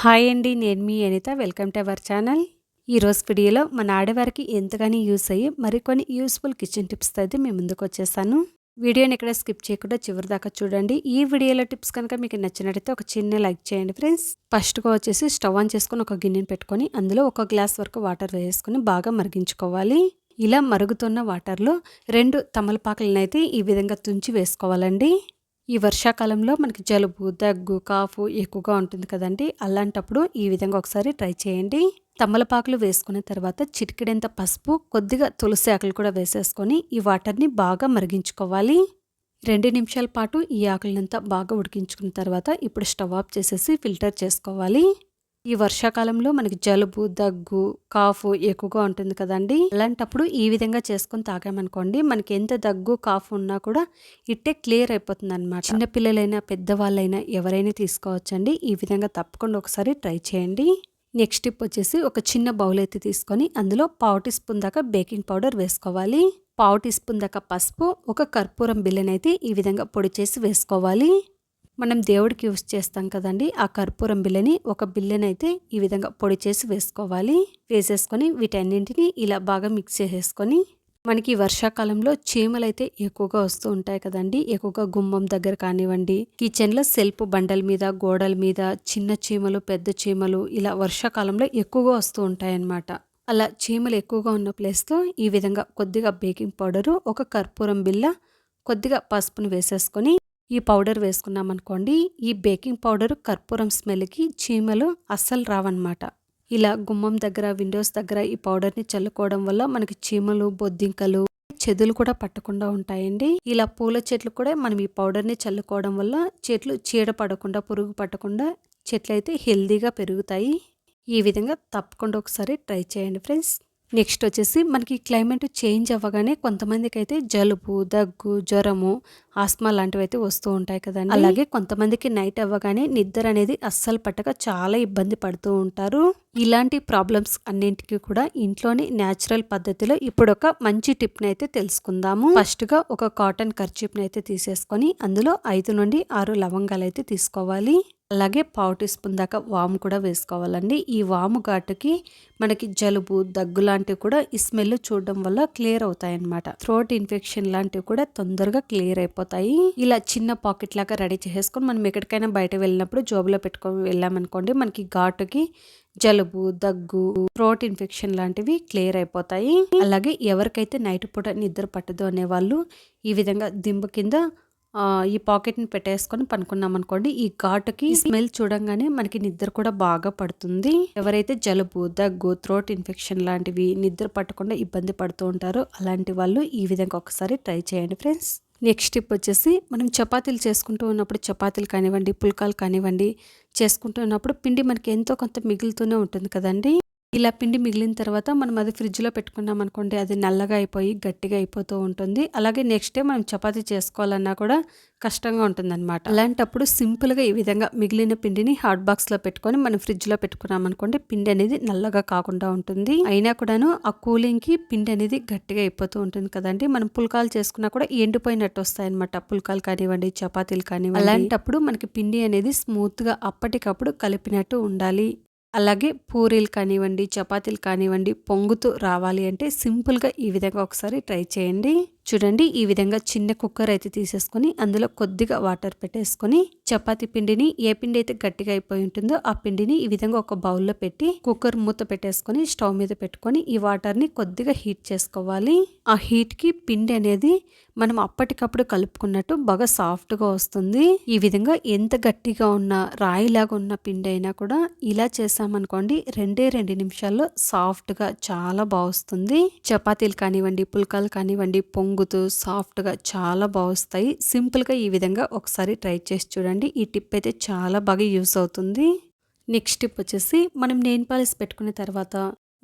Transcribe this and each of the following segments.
Hi అండి నేను మీ Anitha. Welcome to our channel. ఈరోజు వీడియోలో మన ఆడవారికి ఎంతగానో యూస్ అయ్యి మరికొన్ని యూస్ఫుల్ కిచెన్ టిప్స్ అయితే మేము ముందుకు వచ్చేసాను. వీడియోని ఇక్కడ స్కిప్ చేయకుండా చివరి దాకా చూడండి. ఈ వీడియోలో టిప్స్ కనుక మీకు నచ్చినట్టయితే ఒక చిన్న లైక్ చేయండి ఫ్రెండ్స్. ఫస్ట్గా వచ్చేసి స్టవ్ ఆన్ చేసుకొని ఒక గిన్నెని పెట్టుకొని అందులో ఒక గ్లాస్ వరకు వాటర్ వేసుకొని బాగా మరిగించుకోవాలి. ఇలా మరుగుతున్న వాటర్లో రెండు తమలపాకులను అయితే ఈ విధంగా తుంచి వేసుకోవాలండి. ఈ వర్షాకాలంలో మనకి జలుబు దగ్గు కాఫు ఎక్కువగా ఉంటుంది కదండి. అలాంటప్పుడు ఈ విధంగా ఒకసారి ట్రై చేయండి. తమలపాకులు వేసుకున్న తర్వాత చిటికెడంత పసుపు కొద్దిగా తులసి ఆకులు కూడా వేసేసుకొని ఈ వాటర్ని బాగా మరిగించుకోవాలి. రెండు నిమిషాల పాటు ఈ ఆకులంతా బాగా ఉడికించుకున్న తర్వాత ఇప్పుడు స్టవ్ ఆఫ్ చేసేసి ఫిల్టర్ చేసుకోవాలి. ఈ వర్షాకాలంలో మనకి జలుబు దగ్గు కాఫ్ ఎక్కువగా ఉంటుంది కదండి. అలాంటప్పుడు ఈ విధంగా చేసుకొని తాగామనుకోండి మనకి ఎంత దగ్గు కాఫ్ ఉన్నా కూడా ఇట్టే క్లియర్ అయిపోతుంది అనమాట చిన్నపిల్లలైనా పెద్దవాళ్ళైనా ఎవరైనా తీసుకోవచ్చండి. ఈ విధంగా తప్పకుండా ఒకసారి ట్రై చేయండి. నెక్స్ట్ టిప్ వచ్చేసి ఒక చిన్న బౌల్ అయితే తీసుకొని అందులో పావు టీ స్పూన్ దాకా బేకింగ్ పౌడర్ వేసుకోవాలి. పావు టీ స్పూన్ దాకా పసుపు ఒక కర్పూరం బిల్లనైతే ఈ విధంగా పొడి చేసి వేసుకోవాలి. మనం దేవుడికి యూస్ చేస్తాం కదండి ఆ కర్పూరం బిల్లని ఒక బిల్లెనైతే ఈ విధంగా పొడి చేసి వేసుకోవాలి. వేసేసుకొని వీటన్నింటిని ఇలా బాగా మిక్స్ చేసేసుకొని మనకి వర్షాకాలంలో చీమలు అయితే ఎక్కువగా వస్తూ ఉంటాయి కదండి. ఎక్కువగా గుమ్మం దగ్గర కానివ్వండి కిచెన్లో సెల్ఫ్ బండల మీద గోడల మీద చిన్న చీమలు పెద్ద చీమలు ఇలా వర్షాకాలంలో ఎక్కువగా వస్తూ ఉంటాయన్నమాట. అలా చీమలు ఎక్కువగా ఉన్న ప్లేస్తో ఈ విధంగా కొద్దిగా బేకింగ్ పౌడరు ఒక కర్పూరం బిల్ల కొద్దిగా పసుపును వేసేసుకొని ఈ పౌడర్ వేసుకున్నామనుకోండి ఈ బేకింగ్ పౌడర్ కర్పూరం స్మెల్కి చీమలు అస్సలు రావన్నమాట. ఇలా గుమ్మం దగ్గర విండోస్ దగ్గర ఈ పౌడర్ని చల్లుకోవడం వల్ల మనకి చీమలు బొద్దింకలు చెదులు కూడా పట్టకుండా ఉంటాయండి. ఇలా పూల చెట్లు కూడా మనం ఈ పౌడర్ని చల్లుకోవడం వల్ల చెట్లు చీడ పడకుండా పురుగు పట్టకుండా చెట్లు అయితే హెల్దీగా పెరుగుతాయి. ఈ విధంగా తప్పకుండా ఒకసారి ట్రై చేయండి ఫ్రెండ్స్. నెక్స్ట్ వచ్చేసి మనకి క్లైమేట్ చేంజ్ అవ్వగానే కొంతమందికి అయితే జలుబు దగ్గు జ్వరము ఆస్మా లాంటివి అయితే వస్తూ ఉంటాయి కదండి. అలాగే కొంతమందికి నైట్ అవ్వగానే నిద్ర అనేది అస్సలు పట్టక చాలా ఇబ్బంది పడుతూ ఉంటారు. ఇలాంటి ప్రాబ్లమ్స్ అన్నింటికి కూడా ఇంట్లోని న్యాచురల్ పద్ధతిలో ఇప్పుడు ఒక మంచి టిప్ని అయితే తెలుసుకుందాము. ఫస్ట్గా ఒక కాటన్ కర్చీప్ని అయితే తీసేసుకొని అందులో ఐదు నుండి ఆరు లవంగాలు అయితే తీసుకోవాలి. అలాగే పావు టీ స్పూన్ దాకా వాము కూడా వేసుకోవాలండి. ఈ వాము ఘాటుకి మనకి జలుబు దగ్గు లాంటివి కూడా ఈ స్మెల్ చూడడం వల్ల క్లియర్ అవుతాయి అనమాట థ్రోట్ ఇన్ఫెక్షన్ లాంటివి కూడా తొందరగా క్లియర్ అయిపోతాయి. ఇలా చిన్న పాకెట్ లాగా రెడీ చేసేసుకొని మనం ఎక్కడికైనా బయట వెళ్ళినప్పుడు జోబులో పెట్టుకొని వెళ్ళామనుకోండి మనకి ఘాటుకి జలుబు దగ్గు థ్రోట్ ఇన్ఫెక్షన్ లాంటివి క్లియర్ అయిపోతాయి. అలాగే ఎవరికైతే నైట్ పూట నిద్ర పట్టదు అనే వాళ్ళు ఈ విధంగా దింబు కింద ఈ పాకెట్ని పెట్టేసుకొని పనుకున్నాం అనుకోండి ఈ ఘాటుకి స్మెల్ చూడంగానే మనకి నిద్ర కూడా బాగా పడుతుంది. ఎవరైతే జలుబు దగ్గు థ్రోట్ ఇన్ఫెక్షన్ లాంటివి నిద్ర పట్టకుండా ఇబ్బంది పడుతూ ఉంటారో అలాంటి వాళ్ళు ఈ విధంగా ఒకసారి ట్రై చేయండి ఫ్రెండ్స్. నెక్స్ట్ టిప్ వచ్చేసి మనం చపాతీలు చేసుకుంటూ ఉన్నప్పుడు చపాతీలు కానివ్వండి పుల్కాలు కానివ్వండి చేసుకుంటూ ఉన్నప్పుడు పిండి మనకి ఎంతో కొంత మిగులుతూనే ఉంటుంది కదండి. ఇలా పిండి మిగిలిన తర్వాత మనం అది ఫ్రిడ్జ్లో పెట్టుకున్నాం అనుకోండి అది నల్లగా అయిపోయి గట్టిగా అయిపోతూ ఉంటుంది. అలాగే నెక్స్ట్ డే మనం చపాతీ చేసుకోవాలన్నా కూడా కష్టంగా ఉంటుందన్నమాట. అలాంటప్పుడు సింపుల్గా ఈ విధంగా మిగిలిన పిండిని హాట్ బాక్స్లో పెట్టుకొని మనం ఫ్రిడ్జ్లో పెట్టుకున్నాం అనుకోండి పిండి అనేది నల్లగా కాకుండా ఉంటుంది. అయినా కూడాను ఆ కూలింగ్కి పిండి అనేది గట్టిగా అయిపోతూ ఉంటుంది కదండి. మనం పుల్కాలు చేసుకున్నా కూడా ఎండిపోయినట్టు వస్తాయన్నమాట. పుల్కాలు కానివ్వండి చపాతీలు కానివ్వండి. అలాంటప్పుడు మనకి పిండి అనేది స్మూత్గా అప్పటికప్పుడు కలిపినట్టు ఉండాలి. అలాగే పూరీలు కానివ్వండి చపాతీలు కానివ్వండి పొంగుతూ రావాలి అంటే సింపుల్గా ఈ విధంగా ఒకసారి ట్రై చేయండి. చూడండి ఈ విధంగా చిన్న కుక్కర్ అయితే తీసేసుకొని అందులో కొద్దిగా వాటర్ పెట్టేసుకొని చపాతి పిండిని ఏ పిండి అయితే గట్టిగా అయిపోయి ఉంటుందో ఆ పిండిని ఈ విధంగా ఒక బౌల్లో పెట్టి కుక్కర్ మూత పెట్టేసుకొని స్టవ్ మీద పెట్టుకొని ఈ వాటర్ని కొద్దిగా హీట్ చేసుకోవాలి. ఆ హీట్కి పిండి అనేది మనం అప్పటికప్పుడు కలుపుకున్నట్టు బాగా సాఫ్ట్గా వస్తుంది. ఈ విధంగా ఎంత గట్టిగా ఉన్న రాయిలాగా ఉన్న పిండి అయినా కూడా ఇలా చేసామనుకోండి రెండే రెండు నిమిషాల్లో సాఫ్ట్గా చాలా బాగుస్తుంది చపాతీలు కానివ్వండి పుల్కాలు కానివ్వండి పొంగు పొంగుతూ సాఫ్ట్గా చాలా బాగుస్తాయి. సింపుల్గా ఈ విధంగా ఒకసారి ట్రై చేసి చూడండి. ఈ టిప్ అయితే చాలా బాగా యూస్ అవుతుంది. నెక్స్ట్ టిప్ వచ్చేసి మనం నెయిన్ పాలిస్ పెట్టుకున్న తర్వాత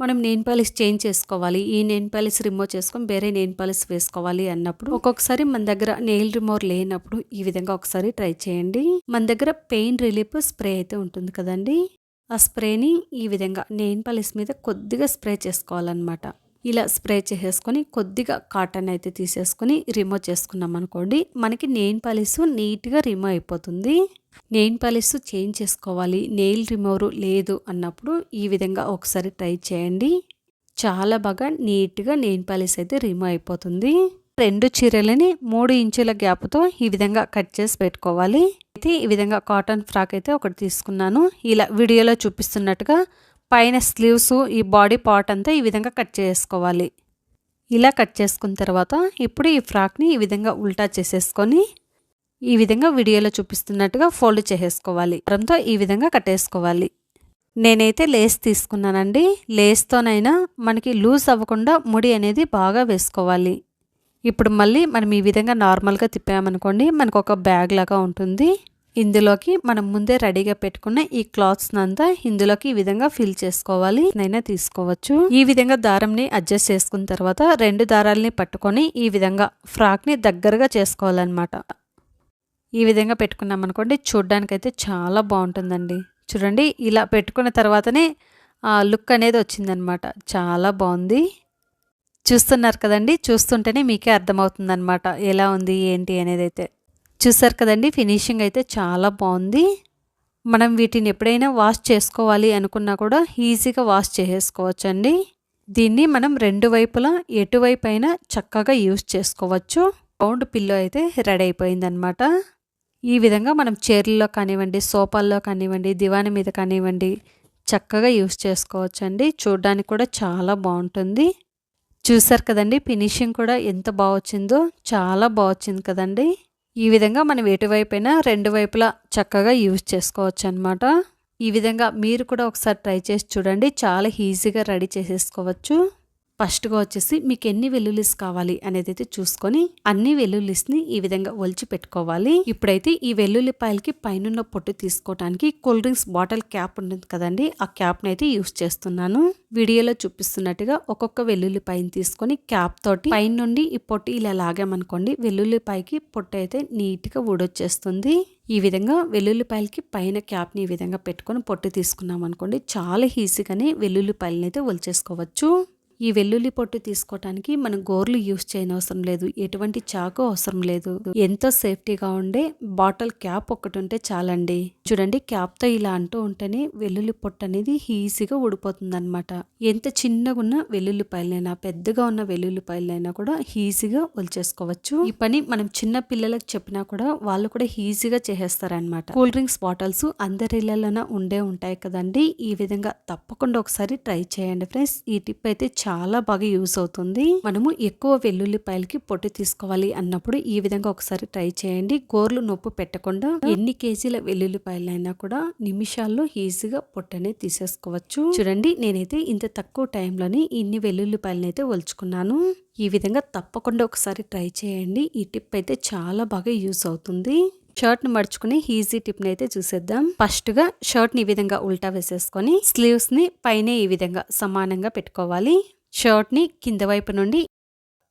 మనం నెయిన్ పాలిస్ చేంజ్ చేసుకోవాలి. ఈ నెయిన్ పాలిస్ రిమూవ్ చేసుకొని వేరే నెయిన్ పాలిస్ వేసుకోవాలి అన్నప్పుడు ఒక్కొక్కసారి మన దగ్గర నెయిల్ రిమూవర్ లేనప్పుడు ఈ విధంగా ఒకసారి ట్రై చేయండి. మన దగ్గర పెయిన్ రిలీఫ్ స్ప్రే అయితే ఉంటుంది కదండి. ఆ స్ప్రేని ఈ విధంగా నెయిన్ పాలిస్ మీద కొద్దిగా స్ప్రే చేసుకోవాలన్నమాట. ఇలా స్ప్రే చేసేసుకొని కొద్దిగా కాటన్ అయితే తీసేసుకొని రిమూవ్ చేసుకున్నాం అనుకోండి మనకి నెయిన్ పాలిస్ నీట్గా రిమూవ్ అయిపోతుంది. నెయిల్ పాలిష్ చేంజ్ చేసుకోవాలి. నెయిల్ రిమూవర్ లేదు అన్నప్పుడు ఈ విధంగా ఒకసారి ట్రై చేయండి. చాలా బాగా నీట్గా నెయిల్ పాలిష్ అయితే రిమూవ్ అయిపోతుంది. రెండు చీరలని మూడు ఇంచుల గ్యాప్తో ఈ విధంగా కట్ చేసి పెట్టుకోవాలి. అయితే ఈ విధంగా కాటన్ ఫ్రాక్ అయితే ఒకటి తీసుకున్నాను. ఇలా వీడియోలో చూపిస్తున్నట్టుగా పైన స్లీవ్స్ ఈ బాడీ పార్ట్ అంతా ఈ విధంగా కట్ చేసుకోవాలి. ఇలా కట్ చేసుకున్న తర్వాత ఇప్పుడు ఈ ఫ్రాక్ని ఈ విధంగా ఉల్టా చేసేసుకొని ఈ విధంగా వీడియోలో చూపిస్తున్నట్టుగా ఫోల్డ్ చేసేసుకోవాలి. దారంతో ఈ విధంగా కట్టేసుకోవాలి. నేనైతే లేస్ తీసుకున్నానండి. లేస్తోనైనా మనకి లూజ్ అవ్వకుండా ముడి అనేది బాగా వేసుకోవాలి. ఇప్పుడు మళ్ళీ మనం ఈ విధంగా నార్మల్గా తిప్పామనుకోండి మనకు ఒక బ్యాగ్ లాగా ఉంటుంది. ఇందులోకి మనం ముందే రెడీగా పెట్టుకున్న ఈ క్లాత్స్ అంతా ఇందులోకి ఈ విధంగా ఫిల్ చేసుకోవాలి. నైనా తీసుకోవచ్చు. ఈ విధంగా దారంని అడ్జస్ట్ చేసుకున్న తర్వాత రెండు దారాలని పట్టుకొని ఈ విధంగా ఫ్రాక్ని దగ్గరగా చేసుకోవాలన్నమాట. ఈ విధంగా పెట్టుకున్నాం అనుకోండి చూడ్డానికైతే చాలా బాగుంటుందండి. చూడండి ఇలా పెట్టుకున్న తర్వాతనే ఆ లుక్ అనేది వచ్చిందనమాట చాలా బాగుంది. చూస్తున్నారు కదండి చూస్తుంటేనే మీకే అర్థమవుతుందనమాట ఎలా ఉంది ఏంటి అనేది అయితే. చూసారు కదండి ఫినిషింగ్ అయితే చాలా బాగుంది. మనం వీటిని ఎప్పుడైనా వాష్ చేసుకోవాలి అనుకున్నా కూడా ఈజీగా వాష్ చేసేసుకోవచ్చండి. దీన్ని మనం రెండు వైపులా ఎటువైపు అయినా చక్కగా యూజ్ చేసుకోవచ్చు. రౌండ్ పిల్లో అయితే రెడీ అయిపోయిందనమాట ఈ విధంగా మనం చీరల్లో కానివ్వండి సోఫాల్లో కానివ్వండి దివాని మీద కానివ్వండి చక్కగా యూస్ చేసుకోవచ్చు అండి చూడడానికి కూడా చాలా బాగుంటుంది. చూసారు కదండి ఫినిషింగ్ కూడా ఎంత బాగా వచ్చిందో చాలా బాగా వచ్చింది కదండి. ఈ విధంగా మనం ఎటువైపైనా రెండు వైపులా చక్కగా యూజ్ చేసుకోవచ్చు అనమాట ఈ విధంగా మీరు కూడా ఒకసారి ట్రై చేసి చూడండి. చాలా ఈజీగా రెడీ చేసేసుకోవచ్చు. ఫస్ట్గా వచ్చేసి మీకు ఎన్ని వెల్లుల్లిస్ కావాలి అనేది అయితే చూసుకొని అన్ని వెల్లుల్లిస్ని ఈ విధంగా ఒలిచి పెట్టుకోవాలి. ఇప్పుడైతే ఈ వెల్లుల్లిపాయలకి పైనున్న పొట్టు తీసుకోవడానికి కూల్ డ్రింక్స్ బాటిల్ క్యాప్ ఉంటుంది కదండి ఆ క్యాప్ని అయితే యూస్ చేస్తున్నాను. వీడియోలో చూపిస్తున్నట్టుగా ఒక్కొక్క వెల్లుల్లిపాయని తీసుకొని క్యాప్ తోటి పైన నుండి ఈ పొట్టు ఇలా లాగామనుకోండి వెల్లుల్లిపాయకి పొట్టు అయితే నీట్గా ఊడొచ్చేస్తుంది. ఈ విధంగా వెల్లుల్లిపాయలకి పైన క్యాప్ని ఈ విధంగా పెట్టుకొని పొట్టు తీసుకున్నాం అనుకోండి చాలా ఈజీగానే వెల్లుల్లిపాయలని అయితే ఒలిచేసుకోవచ్చు. ఈ వెల్లుల్లి పొట్టు తీసుకోవటానికి మనం గోర్లు యూస్ చేయని అవసరం లేదు. ఎటువంటి చాకు అవసరం లేదు. ఎంతో సేఫ్టీగా ఉండే బాటిల్ క్యాప్ ఒకటి ఉంటే చాలండి. చూడండి క్యాప్తో ఇలా అంటూ ఉంటేనే వెల్లుల్లి పొట్టు అనేది ఈజీగా ఊడిపోతుంది అనమాట ఎంత చిన్నగా ఉన్న వెల్లుల్లిపాయలైనా పెద్దగా ఉన్న వెల్లుల్లిపాయలైనా కూడా ఈజీగా వల్చేసుకోవచ్చు ఈ పని మనం చిన్న పిల్లలకు చెప్పినా కూడా వాళ్ళు కూడా ఈజీగా చేసేస్తారనమాట కూల్ డ్రింక్స్ బాటిల్స్ అందరి ఇళ్ళలోనే ఉండే ఉంటాయి కదండి. ఈ విధంగా తప్పకుండా ఒకసారి ట్రై చేయండి ఫ్రెండ్స్. ఈ టిప్ అయితే చాలా బాగా యూస్ అవుతుంది. మనము ఎక్కువ వెల్లుల్లిపాయలకి పొట్టు తీసుకోవాలి అన్నప్పుడు ఈ విధంగా ఒకసారి ట్రై చేయండి. గోర్లు నొప్పు పెట్టకుండా ఎన్ని కేజీల వెల్లుల్లిపాయలైనా కూడా నిమిషాల్లో ఈజీగా పొట్టనే తీసేసుకోవచ్చు. చూడండి నేనైతే ఇంత తక్కువ టైంలోని ఇన్ని వెల్లుల్లిపాయలని అయితే ఒలుచుకున్నాను. ఈ విధంగా తప్పకుండా ఒకసారి ట్రై చేయండి. ఈ టిప్ అయితే చాలా బాగా యూస్ అవుతుంది. షర్ట్ని మడుచుకుని ఈజీ టిప్ని అయితే చూసేద్దాం. ఫస్ట్గా షర్ట్ని ఈ విధంగా ఉల్టా వేసేసుకొని స్లీవ్స్ని పైన ఈ విధంగా సమానంగా పెట్టుకోవాలి. షర్ట్ని కింద వైపు నుండి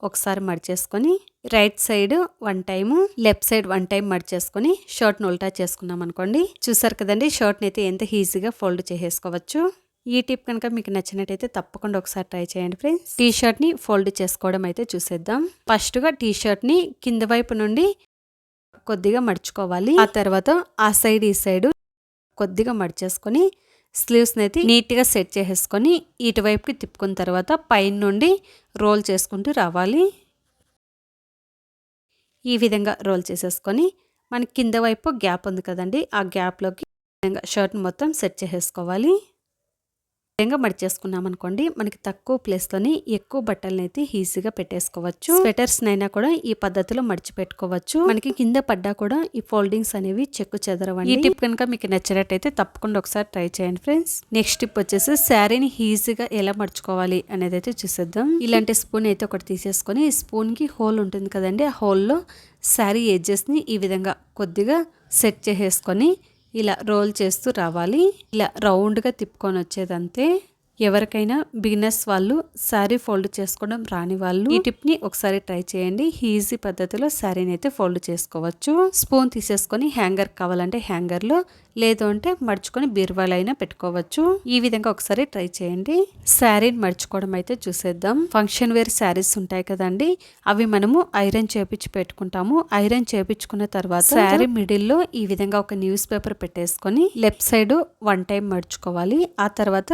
ఒకసారి మడిచేసుకొని right side one time left side one time మడిచేసుకొని షర్ట్ని ఉల్టా చేసుకున్నాం అనుకోండి. చూసారు కదండి షర్ట్ని అయితే ఎంత ఈజీగా ఫోల్డ్ చేసేసుకోవచ్చు. ఈ టిప్ కనుక మీకు నచ్చినట్టయితే తప్పకుండా ఒకసారి ట్రై చేయండి ఫ్రెండ్స్. టీ షర్ట్ని ఫోల్డ్ చేసుకోవడం అయితే చూసేద్దాం. ఫస్ట్గా టీ షర్ట్ని కింద వైపు నుండి కొద్దిగా మడుచుకోవాలి. ఆ తర్వాత ఆ సైడ్ ఈ సైడ్ కొద్దిగా మడిచేసుకొని స్లీవ్స్ని అయితే నీట్గా సెట్ చేసేసుకొని ఇటువైపుకి తిప్పుకున్న తర్వాత పైన నుండి రోల్ చేసుకుంటూ రావాలి. ఈ విధంగా రోల్ చేసేసుకొని మనకి కింద వైపు గ్యాప్ ఉంది కదండి ఆ గ్యాప్లోకి విధంగా షర్ట్ మొత్తం సెట్ చేసేసుకోవాలి. విధంగా మడిచేసుకున్నాం అనుకోండి మనకి తక్కువ ప్లేస్లోని ఎక్కువ బట్టలను అయితే ఈజీగా పెట్టేసుకోవచ్చు. స్వెటర్స్ నైనా కూడా ఈ పద్ధతిలో మడిచి పెట్టుకోవచ్చు మనకి కింద పడ్డా కూడా ఈ ఫోల్డింగ్స్ అనేవి చెక్కు చెదరవండి. ఈ టిప్ కనుక మీకు నచ్చినట్టయితే తప్పకుండా ఒకసారి ట్రై చేయండి ఫ్రెండ్స్. నెక్స్ట్ టిప్ వచ్చేసి శారీని ఈజీగా ఎలా మడుచుకోవాలి అనేది అయితే చూసేద్దాం. ఇలాంటి స్పూన్ అయితే ఒకటి తీసేసుకొని ఈ స్పూన్కి హోల్ ఉంటుంది కదండి ఆ హోల్లో శారీ ఎడ్జెస్ని ఈ విధంగా కొద్దిగా సెట్ చేసేసుకొని ఇలా రోల్ చేస్తూ రావాలి. ఇలా రౌండ్గా తిప్పుకొని వచ్చేదంతే. ఎవరికైనా బిగినర్స్ వాళ్ళు శారీ ఫోల్డ్ చేసుకోవడం రాని వాళ్ళు ఈ టిప్ని ఒకసారి ట్రై చేయండి. ఈజీ పద్ధతిలో శారీని అయితే ఫోల్డ్ చేసుకోవచ్చు. స్పూన్ తీసేసుకొని హ్యాంగర్ కావాలంటే హ్యాంగర్లో లేదు అంటే మడుచుకొని బీరువాలో పెట్టుకోవచ్చు. ఈ విధంగా ఒకసారి ట్రై చేయండి. శారీని మడుచుకోవడం అయితే చూసేద్దాం. ఫంక్షన్ వేర్ శారీస్ ఉంటాయి కదండి అవి మనము ఐరన్ చేపించి పెట్టుకుంటాము. ఐరన్ చేపించుకున్న తర్వాత శారీ మిడిల్లో ఈ విధంగా ఒక న్యూస్ పేపర్ పెట్టేసుకొని లెఫ్ట్ సైడ్ వన్ టైం మడుచుకోవాలి. ఆ తర్వాత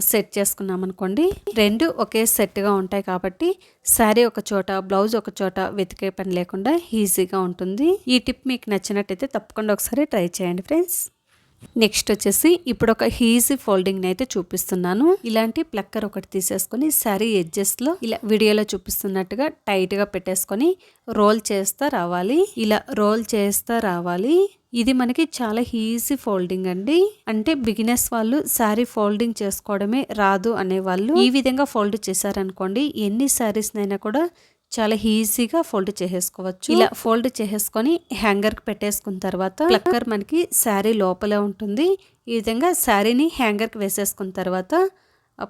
సెట్ చేసుకున్నాం అనుకోండి రెండు ఒకే సెట్గా ఉంటాయి కాబట్టి శారీ ఒక చోట బ్లౌజ్ ఒక చోట వెతికే పని లేకుండా ఈజీగా ఉంటుంది. ఈ టిప్ మీకు నచ్చినట్టయితే తప్పకుండా ఒకసారి ట్రై చేయండి ఫ్రెండ్స్. నెక్స్ట్ వచ్చేసి ఇప్పుడు ఒక హీజీ ఫోల్డింగ్ అయితే చూపిస్తున్నాను. ఇలాంటి ప్లక్కర్ ఒకటి తీసేసుకొని సారీ ఎడ్జెస్లో ఇలా వీడియోలో చూపిస్తున్నట్టుగా టైట్గా పెట్టేసుకొని రోల్ చేస్తా రావాలి. ఇలా రోల్ చేస్తా రావాలి. ఇది మనకి చాలా ఈజీ ఫోల్డింగ్ అండి. అంటే బిగినర్స్ వాళ్ళు శారీ ఫోల్డింగ్ చేసుకోవడమే రాదు అనే వాళ్ళు ఈ విధంగా ఫోల్డ్ చేశారనుకోండి ఎన్ని శారీస్ అయినా కూడా చాలా ఈజీగా ఫోల్డ్ చేసేసుకోవచ్చు. ఇలా ఫోల్డ్ చేసేసుకొని హ్యాంగర్కి పెట్టేసుకున్న తర్వాత ప్లక్కర్ మనకి శారీ లోపలే ఉంటుంది. ఈ విధంగా శారీని హ్యాంగర్కి వేసేసుకున్న తర్వాత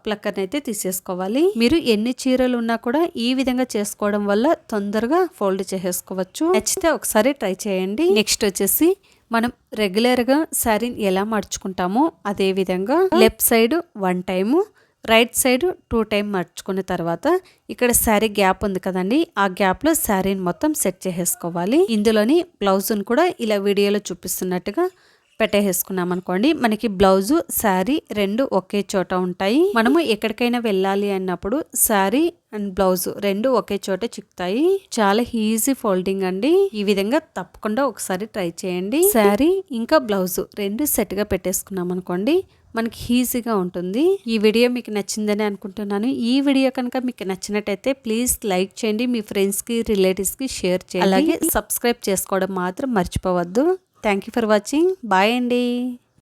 ప్లక్కర్ని అయితే తీసేసుకోవాలి. మీరు ఎన్ని చీరలు ఉన్నా కూడా ఈ విధంగా చేసుకోవడం వల్ల తొందరగా ఫోల్డ్ చేసేసుకోవచ్చు. నచ్చితే ఒకసారి ట్రై చేయండి. నెక్స్ట్ వచ్చేసి మనం రెగ్యులర్గా శారీని ఎలా మడుచుకుంటామో అదే విధంగా left side one time right side two time మర్చుకున్న తర్వాత ఇక్కడ శారీ గ్యాప్ ఉంది కదండి ఆ గ్యాప్లో శారీని మొత్తం సెట్ చేసేసుకోవాలి. ఇందులోని బ్లౌజ్ను కూడా ఇలా వీడియోలో చూపిస్తున్నట్టుగా పెట్టేసుకున్నాం అనుకోండి మనకి బ్లౌజు శారీ రెండు ఒకే చోట ఉంటాయి. మనము ఎక్కడికైనా వెళ్ళాలి అన్నప్పుడు శారీ అండ్ బ్లౌజ్ రెండు ఒకే చోట చిక్కుతాయి. చాలా ఈజీ ఫోల్డింగ్ అండి. ఈ విధంగా తప్పకుండా ఒకసారి ట్రై చేయండి. శారీ ఇంకా బ్లౌజ్ రెండు సెట్గా పెట్టేసుకున్నాం అనుకోండి మనకి ఈజీగా ఉంటుంది. ఈ వీడియో మీకు నచ్చిందని అనుకుంటున్నాను. ఈ వీడియో కనుక మీకు నచ్చినట్టయితే ప్లీజ్ లైక్ చేయండి మీ ఫ్రెండ్స్కి రిలేటివ్స్కి షేర్ చేయండి. అలాగే సబ్స్క్రైబ్ చేసుకోవడం మాత్రం మర్చిపోవద్దు. Thank you for watching. Bye అండి.